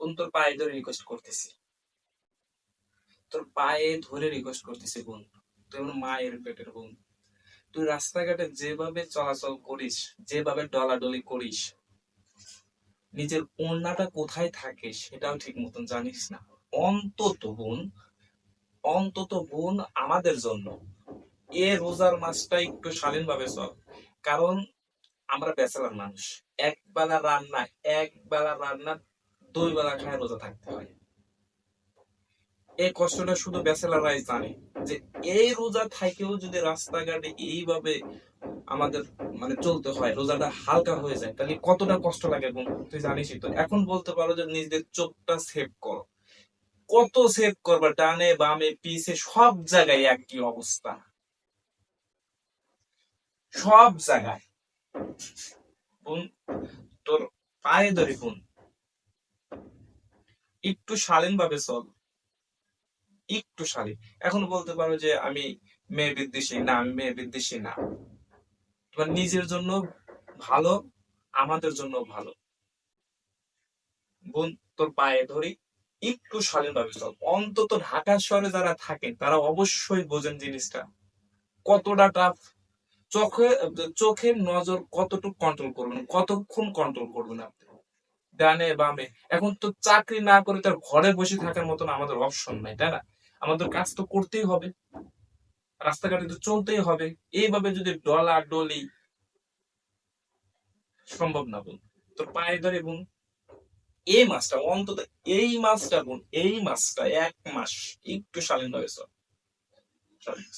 বোন তোর পায়ে ধরে রিকোয়েস্ট করতেছি। তোর পায়ে ধরে রিকোয়েস্ট করতেছি বোন। তুই আমার মায়ের পেটের বোন। তুই রাস্তাঘাটে যেভাবে চলাচল করিস, যেভাবে ডলাডলি করিস, নিজের ওড়নাটা কোথায় থাকে সেটাও ঠিক মতন জানিস না। অন্তত বোন অন্তত বোন আমাদের জন্য এ রোজার মাসটা একটু স্বাধীন ভাবে চল। কারণ আমরা ব্যাচেলার মানুষ। এক বেলা রান্না এক বেলা রান্না দুই বেলা খায় রোজা থাকতে হয়। এই কষ্টটা শুধু ব্যাচেলাররাই জানে যে এই রোজা থাকেও যদি রাস্তাঘাটে এইভাবে আমাদের মানে চলতে হয়, রোজাটা হালকা হয়ে যায়, তাহলে কতটা কষ্ট লাগে বোন তুই জানিসই তো। এখন বলতে পারো যে নিজেদের চোখটা সেভ করো। কত সেভ করবা, ডানে, বামে, পিছে, সব জায়গায় একই অবস্থা। সব জায়গায়। তোর পায়ে ধরে বোন একটু শালীন ভাবে চল একটু শালীন। এখন বলতে পারো যে আমি মেয়ে বিদ্বেষী, না, আমি মেয়ে বিদ্বেষী না। তোমার নিজের জন্য ভালো, আমাদের জন্য ভালো। বোন, তোর পায়ে ধরি, একটু শালীন ভাবে চল অন্তত ঢাকা শহরে যারা থাকেন তারা অবশ্যই বোঝেন জিনিসটা। কতটা টাফ চোখে, চোখের নজর কতটুকু কন্ট্রোল করবেন, কতক্ষণ কন্ট্রোল করবেন আপনি? ডানে বামে। এখন তো চাকরি না করে তার ঘরে বসে থাকার মতন আমাদের অপশন নাই, তাই না? আমাদের কাজ তো করতেই হবে। রাস্তাঘাটে তো চলতেই হবে। এইভাবে যদি ডলা ডলি সম্ভব না, বোন। তোর পায়ে ধরে, বোন। এই মাসটা, অন্তত এই মাসটা, বোন, এই মাসটা, এক মাস, একটু শালীন শালীন।